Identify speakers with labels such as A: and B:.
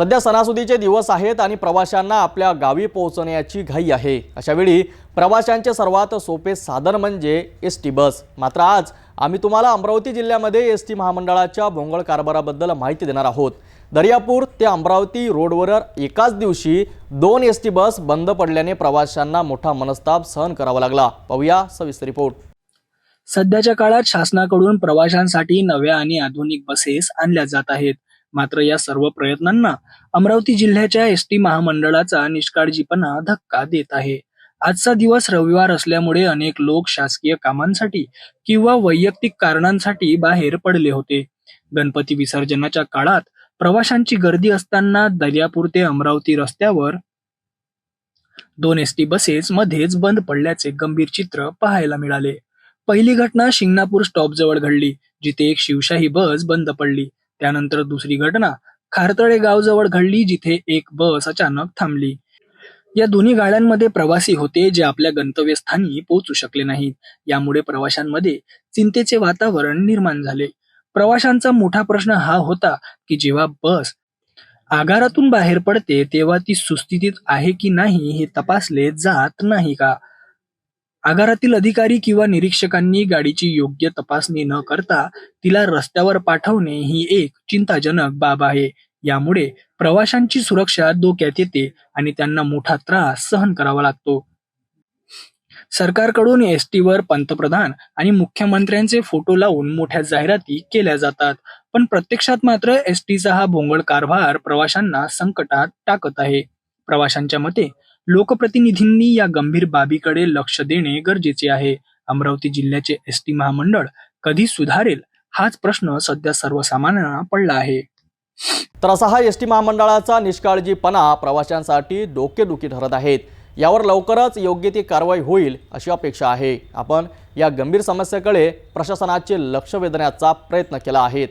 A: सध्या सणासुदीचे दिवस आहेत आणि प्रवाशांना आपल्या गावी पोहोचण्याची घाई आहे. अशावेळी प्रवाशांचे सर्वात सोपे साधन म्हणजे एस टी बस. मात्र आज आम्ही तुम्हाला अमरावती जिल्ह्यामध्ये एस टी महामंडळाच्या भोंगळ कारभाराबद्दल माहिती देणार आहोत. दर्यापूर ते अमरावती रोडवर एकाच दिवशी दोन एस टी बस बंद पडल्याने प्रवाशांना मोठा मनस्ताप सहन करावा लागला. पाहूया सविस्तर रिपोर्ट.
B: सध्याच्या काळात शासनाकडून प्रवाशांसाठी नव्या आणि आधुनिक बसेस आणल्या जात आहेत. मात्र या सर्व प्रयत्नांना अमरावती जिल्ह्याच्या एस टी महामंडळाचा निष्काळजीपणा धक्का देत आहे. आजचा दिवस रविवार असल्यामुळे अनेक लोक शासकीय कामांसाठी किंवा वैयक्तिक कारणांसाठी बाहेर पडले होते. गणपती विसर्जनाच्या काळात प्रवाशांची गर्दी असताना दर्यापूर ते अमरावती रस्त्यावर दोन एस टी बसेस मध्येच बंद पडल्याचे गंभीर चित्र पाहायला मिळाले. पहिली घटना शिंगणापूर स्टॉप जवळ घडली जिथे एक शिवशाही बस बंद पडली. त्यानंतर दुसरी घटना खारतळे गावजवळ घडली जिथे एक बस अचानक थांबली. या दोन्ही गाड्यांमध्ये प्रवासी होते जे आपल्या गंतव्यस्थानी पोहोचू शकले नाहीत. यामुळे प्रवाशांमध्ये चिंतेचे वातावरण निर्माण झाले. प्रवाशांचा मोठा प्रश्न हा होता की जेव्हा बस आगारातून बाहेर पडते तेव्हा ती सुस्थितीत आहे की नाही हे तपासले जात नाही का? आगारातील अधिकारी किंवा निरीक्षकांनी गाडीची योग्य तपासणी न करता तिला रस्त्यावर पाठवणे ही एक चिंताजनक बाब आहे. यामुळे प्रवाशांची सुरक्षा धोक्यात येते आणि त्यांना मोठा त्रास सहन करावा लागतो. सरकारकडून एस टीवर पंतप्रधान आणि मुख्यमंत्र्यांचे फोटो लावून मोठ्या जाहिराती केल्या जातात पण प्रत्यक्षात मात्र एस टीचा हा भोंगळ कारभार प्रवाशांना संकटात टाकत आहे. प्रवाशांच्या मते लोकप्रतिनिधींनी या गंभीर बाबीकडे लक्ष देणे गरजेचे आहे. अमरावती जिल्ह्याचे एस टी महामंडळ कधी सुधारेल हाच प्रश्न सध्या सर्वसामान्यांना पडला आहे.
A: तर असा हा एस टी महामंडळाचा निष्काळजीपणा प्रवाशांसाठी डोकेदुखी ठरत आहेत. यावर लवकरच योग्य ती कारवाई होईल अशी अपेक्षा आहे. आपण या गंभीर समस्येकडे प्रशासनाचे लक्ष वेधण्याचा प्रयत्न केला आहे.